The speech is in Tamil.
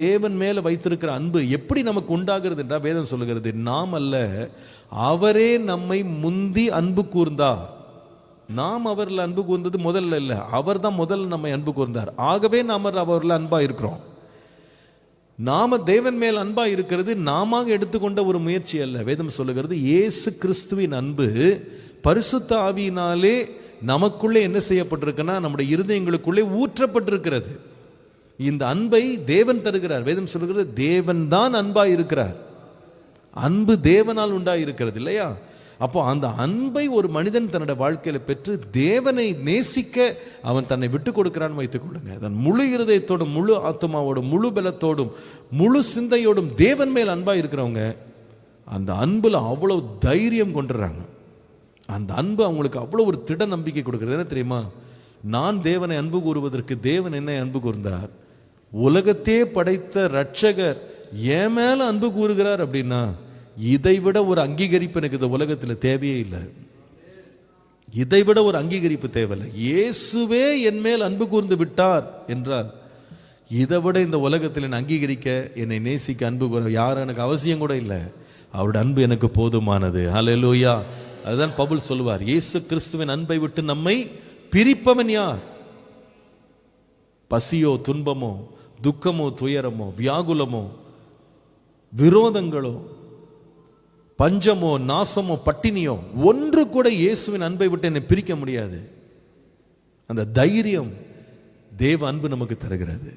தேவன் மேல வைத்திருக்கிற அன்பு எப்படி நமக்கு உண்டாகிறது என்றால் வேதம் சொல்லுகிறது நாம் அல்ல அவரே நம்மை முந்தி அன்பு கூர்ந்தா. நாம் அவரில் அன்பு கூர்ந்தது முதல்ல இல்லை அவர் தான் முதல்ல நம்மை அன்பு கூர்ந்தார். ஆகவே நாம் அவரில் அன்பா இருக்கிறோம். நாம தேவன் மேல் அன்பா இருக்கிறது நாம எடுத்துக்கொண்ட ஒரு முயற்சி அல்ல. வேதம் சொல்லுகிறது இயேசு கிறிஸ்துவின் அன்பு பரிசுத்த ஆவியினாலே நமக்குள்ளே என்ன செய்யப்பட்டிருக்குன்னா நம்முடைய இருதயங்களுக்குள்ளே ஊற்றப்பட்டிருக்கிறது. இந்த அன்பை தேவன் தருகிறார். வேதம் சொல்லுகிறது தேவன் தான் அன்பாய் இருக்கிறார். அன்பு தேவனால் உண்டாய் இருக்கிறது இல்லையா? அப்போ அந்த அன்பை ஒரு மனிதன் தன்னோட வாழ்க்கையில பெற்று தேவனை நேசிக்க அவன் தன்னை விட்டு கொடுக்கிறான்னு வைத்துக் கொள்ளுங்க. தன் முழு இருதயத்தோடும் முழு ஆத்மாவோடும் முழு பலத்தோடும் முழு சிந்தையோடும் தேவன் மேல் அன்பா இருக்கிறவங்க அந்த அன்புல அவ்வளவு தைரியம் கொண்டுறாங்க. அந்த அன்பு அவங்களுக்கு அவ்வளவு ஒரு திட நம்பிக்கை கொடுக்குறது. என்ன தெரியுமா? நான் தேவனை அன்பு கூறுவதற்கு தேவன் என்னை அன்பு கூர்ந்தார். உலகத்தே படைத்த ரட்சகர் ஏன் மேல அன்பு கூறுகிறார் அப்படின்னா இதை விட ஒரு அங்கீகரிப்பு எனக்கு இந்த உலகத்தில் தேவையே இல்லை. இதை விட ஒரு அங்கீகரிப்பு தேவையில்லை. இயேசுவே என் மேல் அன்பு கூர்ந்து விட்டார் என்றால் இதை விட இந்த உலகத்தில் என்னை அங்கீகரிக்க என்னை நேசிக்க அன்பு கூற யாரும் எனக்கு அவசியம் கூட இல்லை. அவருடைய அன்பு எனக்கு போதுமானது. ஹalleluya அதுதான் பபுல் சொல்லுவார். இயேசு கிறிஸ்துவின் அன்பை விட்டு நம்மை பிரிப்பவன் யார்? பசியோ துன்பமோ துக்கமோ துயரமோ வியாகுலமோ விரோதங்களோ பஞ்சமோ நாசமோ பட்டினியோ ஒன்று கூட இயேசுவின் அன்பை விட்டு என்னை பிரிக்க முடியாது. அந்த தைரியம் தேவ அன்பு நமக்கு தருகிறது.